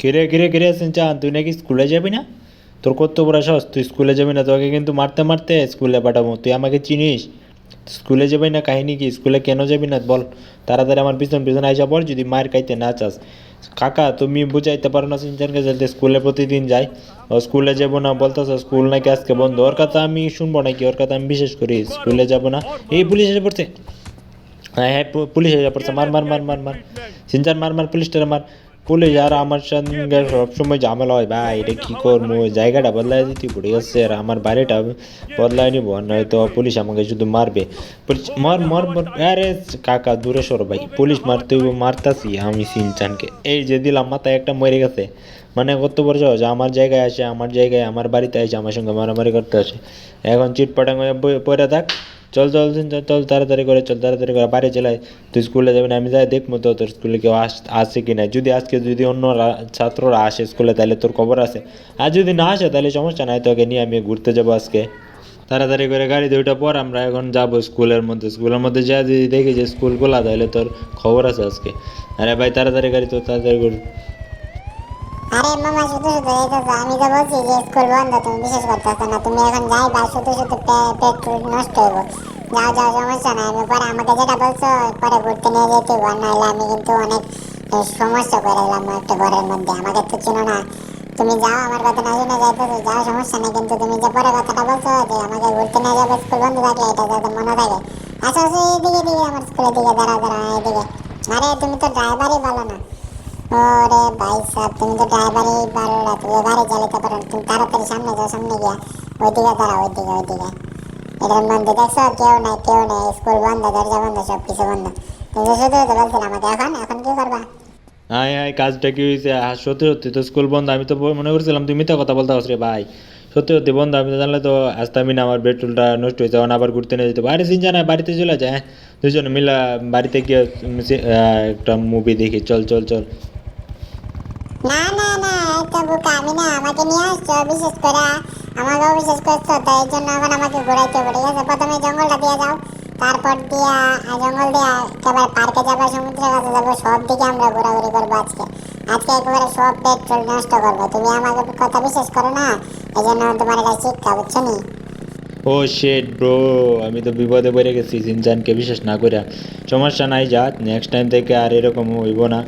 কিরে কিরে কিরে সিনচান তুই নাকি স্কুলে যাবি না? তোর কত বড় তুই স্কুলে যাবি না, তোকে কিন্তু মারতে মারতে স্কুলে পাঠাবো। তুই আমাকে চিনিস? স্কুলে যাবি না, কাহিনী কি? স্কুলে কেন যাবি না? বল, তাড়াতাড়ি আমার পিছন পিছন আইসা বল, যদি মায়ের খাইতে না চাস। কাকা, তুমি বুঝাইতে পারো না সিনচানকে যাতে স্কুলে প্রতিদিন যাই। ও স্কুলে যাব না, বলতেছ স্কুল নাকি আজকে বন্ধ। ওর কথা আমি শুনব নাকি? ওর কথা আমি বিশেষ করি স্কুলে যাব না। এই পুলিশ এসে পড়ছে। হ্যাঁ হ্যাঁ পুলিশ এসে পড়ছে। মার মার মার মার মার। সিনচান মার মার পুলিশটারে মার। পুলিশ আর আমার সঙ্গে সবসময় ঝামেলা হয়, ভাই, এটা কী করব? জায়গাটা বদলাই দিতে পড়ে গেছে আর আমার বাড়িটা বদলাই নিব, নয়তো পুলিশ আমাকে শুধু মারবে। পুলিশ মর মর মর, আরে কাকা, দূরে সর ভাই। পুলিশ মারতে মারতাছি আমি সিনচানকে। এই যে দিলাম মাথায় একটা মরে গেছে। মানে কত বড় সহজ, আমার জায়গায় আসে, আমার জায়গায়, আমার বাড়িতে আসে, আমার সঙ্গে মারামারি করতে আসে। এখন চিটপাটাং বই- পড়ে থাক। চল চল চল, চল তাড়াতাড়ি করে চল তাড়াতাড়ি করে। বাড়ি চলাই তুই স্কুলে যাবি না আমি যাই দেখব তো তোর স্কুলে কেউ আস আসে কি না যদি আজকে যদি অন্য ছাত্ররা আসে স্কুলে তাহলে তোর খবর আছে। আর যদি না আসে তাহলে সমস্যা নাই তোকে নিয়ে আমি ঘুরতে যাব আজকে। তাড়াতাড়ি করে গাড়ি দুইটা পর আমরা এখন যাব স্কুলের মধ্যে। স্কুলের মধ্যে যা যদি দেখি যে স্কুল খোলা তাহলে তোর খবর আছে আজকে। আরে ভাই তাড়াতাড়ি গাড়ি তোর তাড়াতাড়ি আরে মামা, শুধু শুধু, এই তো আমি তো বলছি, যে স্কুল বন্ধ, তুমি বিশেষ করতেছো না, তুমি এখন যাই বা শুধু শুধু পেট্রোল নষ্ট হইব। যাও যাও, সমস্যা নাই, আমি পরে আমাকে যেটা বলছো, পরে ঘুরতে নিয়ে যেতে হইব, নাহলে আমি কিন্তু অনেক সমস্যা করে দিলাম একটা ঘরের মধ্যে, আমাকে তো চিনো না। তুমি যাও, আমার কথা না শুনে যাইতেছো, যাও, সমস্যা নেই, কিন্তু তুমি যে পরে কথাটা বলছো, যে আমাকে ঘুরতে নিয়ে যাবে স্কুল বন্ধ থাকলে এটা যাতে মনে থাকে। আচ্ছা আচ্ছা এইদিকে দিকে আমার স্কুলের দিকে দাঁড়া দাঁড়া এইদিকে। আরে, তুমি তো ড্রাইভারই ভালো না। ওরে ভাই সাহেব, তুমি তো ড্রাইভারই পারো না, তুমি পারো তুমি তাড়াতাড়ি সামনে যাও, সামনে গিয়া। ওইদিকে ওইদিকে ওইদিকে। মধ্যে দেখছ? কেউ নাই কেউ নাই, স্কুল বন্ধ, দরজা বন্ধ, সব কিছু বন্ধ। তুমি শুধু তো আমাকে, এখন এখন কি করবা? কাজটা কি হয়েছে সত্যি সত্যি তো স্কুল বন্ধ, আমি তো মনে করছিলাম তুমি মিথ্যা কথা বলতে রে ভাই। সত্যি সত্যি বন্ধ, আমি তো জানলে তো আসতামই না, আমার পেট্রোলটা নষ্ট হয়েছে এখন আবার ঘুরতে নিয়ে যেতে আরে সিনজা না, বাড়িতে চলে যায় হ্যাঁ। দুজনে মিলা বাড়িতে গিয়ে একটা মুভি দেখি, চল চল চল। না না না একটা বুকা, আমি না, আমাকে নিয়ে আসছো, বিশেষ করে আমাকেও বিশেষ করছ, তো এই জন্য এখন আমাকে ঘুরাইতে হবে, ঠিক আছে? প্রথমে জঙ্গলটা দিয়ে যাও, তারপর দিয়া জঙ্গল দিয়া একেবারে পার্কে যাব, সমুদ্রের কাছে যাব, সব দিকে আমরা ঘোরাঘুরি করব আজকে। আজকে একেবারে সব পেট্রোল নষ্ট করব, তুমি আমাকে কথা বিশেষ করো না, এই জন্য তোমার কাছে শিক্ষা, বুঝছ নি? ও শেট ব্রো আমি তো বিপদে পড়ে গেছি সিনচানকে বিশ্বাস না করে সমস্যা নাই, যা নেক্সট টাইম থেকে আর এরকম হইব না।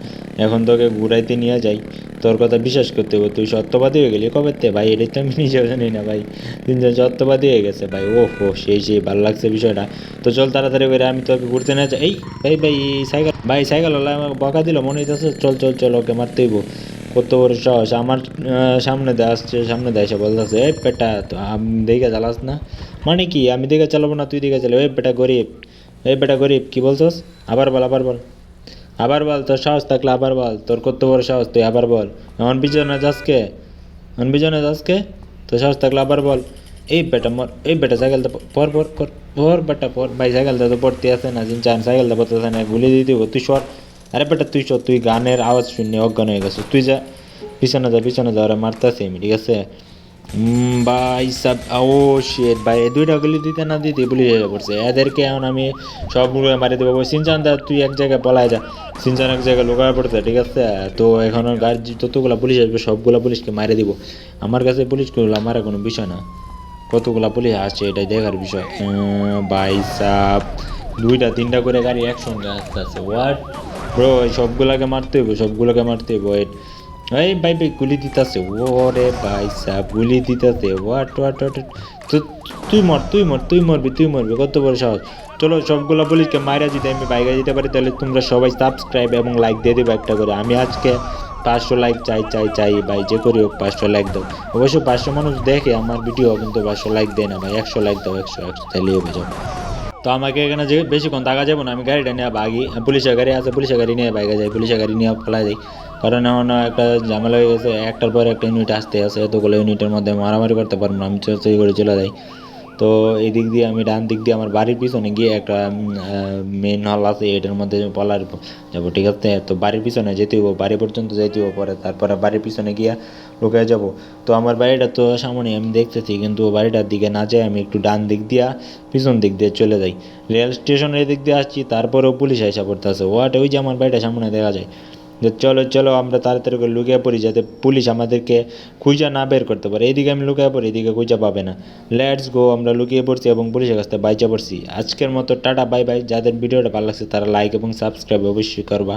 এখন তোকে ঘুরাইতে নিয়ে যাই। তোর কথা বিশ্বাস করতে হবে, তুই সত্যবাদী হয়ে গেলি কবে তে? ভাই এটাই তো আমি নিজেও জানি না, ভাই। তিনজন সত্যবাদী হয়ে গেছে, ভাই ও হো সেই সেই, ভালো লাগছে বিষয়টা। তো চল তাড়াতাড়ি করে আমি তোকে ঘুরতে নিয়ে যাই। এই ভাই ভাই সাইকেল ভাই সাইকেল আমাকে বকা দিল, মনে হইতেছে, চল চল চল, ওকে মারতে হইব। কত বড় সাহস, আমার সামনে দিয়ে আসছে, সামনে দিয়ে এসে বলতেছে, এই পেটা আমি, দেখে চালাস না। মানে কি, আমি দেখে চালাবো না, তুই দেখে চালাবো এই বেটা গরিব, এই বেটা গরিব, কি বলছস? আবার বল আবার বল। আবার বল, তোর সাহস থাকলে আবার বল, তোর কত বড় সাহস, তুই আবার বল। এমন পিছনে যাসকে এমন পিছনে যাসকে তোর সাহস থাকলে আবার বল। এই বেটা মর, এই বেটা সাইকেলটা পর পর পর পর বেটা পর, ভাই সাইকেলটা তো পড়তে আসে না, জিন চান সাইকেলটা পড়তেছে না, গুলি দিয়ে দিব, তুই সর। আরে বেটা তুই সর, তুই গানের আওয়াজ শুনে অজ্ঞান হয়ে গেছিস, তুই যা। পিছনে যা পিছনে যা, ওরা মারতেছে আমি, ঠিক আছে? ভাই সাব, ও শিট ভাই দুইটা গুলি দিতে না দিতে পুলিশ এসে পড়ছে। এদেরকে এখন আমি সবগুলো মারি দেবো। সিনচান দা, তুই এক জায়গায় পলায় যা। সিনচান এক জায়গায় লুকায় পড়ছে, ঠিক আছে? তো এখন গাড়ি, যতগুলো পুলিশ আসবে, সবগুলো পুলিশকে মারে দিব। আমার কাছে পুলিশগুলো মারা কোনো বিষয় না। কতগুলা পুলিশ আসছে, এটাই দেখার বিষয়। সাব দুইটা, তিনটা করে গাড়ি একসঙ্গে আসতে আছে হোয়াট ব্রো সবগুলাকে মারতে হইব, সবগুলোকে মারতে হইব। এই ভাই ভাই, গুলি দিতেছে। ওরে ভাই সাহ গুলি দিতেছে। হোয়াট হোয়াট তো তুই মর তুই মর, তুই মরবি তুই মরবি। কত বড় সাহস। চলো সবগুলো পুলিশকে মাইরা যদি আমি বাইরে দিতে পারি, তাহলে তোমরা সবাই সাবস্ক্রাইব এবং লাইক দিয়ে দেবো একটা করে। আমি আজকে পাঁচশো লাইক চাই চাই চাই, ভাই, যে করি হোক পাঁচশো লাইক দাও। অবশ্য পাঁচশো মানুষ দেখে আমার ভিডিও কিন্তু পাঁচশো লাইক দেয় না ভাই, একশো লাইক দাও, একশো একশো তাহলে হবে যাবে তো আমাকে এখানে যে বেশিক্ষণ থাকা যাব না, আমি গাড়িটা নিয়ে ভাগি পুলিশের গাড়ি আছে পুলিশের গাড়ি নিয়ে বাইকে যাই পুলিশের গাড়ি নিয়ে ফেলা যাই। কারণ এখন একটা ঝামেলা হয়ে গেছে, একটার পর একটা ইউনিট আসতে আছে, এতগুলো ইউনিটের মধ্যে মারামারি করতে পারব না, আমি চই করে চলে যাই। তো এই দিক দিয়ে আমি ডান দিক দিয়ে আমার বাড়ির পিছনে গিয়ে একটা মেন হল আছে, এটার মধ্যে পলার যাব, ঠিক আছে? তো বাড়ির পিছনে যেতে হব বাড়ি পর্যন্ত যেতে হব পরে, তারপরে বাড়ির পিছনে গিয়ে লুকিয়ে যাব। তো আমার বাড়িটা তো সামনে আমি দেখতেছি, কিন্তু বাড়িটার দিকে না যাই আমি একটু ডান দিক দিয়া, পিছন দিক দিয়ে চলে যাই। রেল স্টেশনের দিক দিয়ে আসছি, তারপরেও পুলিশ আইসা পড়তেছে। ওয়াট, ওই যে আমার বাড়িটা সামনে দেখা যায়। যে চলো চলো, আমরা তাড়াতাড়ি করে লুকিয়ে পড়ি যাতে পুলিশ আমাদেরকে খুঁজা না বের করতে পারে। এইদিকে আমি লুকিয়ে পড়ি এদিকে খুঁজা পাবে না। লেটস গো আমরা লুকিয়ে পড়ছি এবং পুলিশের কাছ থেকে বাইচা পড়ছি। আজকের মতো টাটা বাই বাই যাদের ভিডিওটা ভালো লাগছে তারা লাইক এবং সাবস্ক্রাইব অবশ্যই করবা।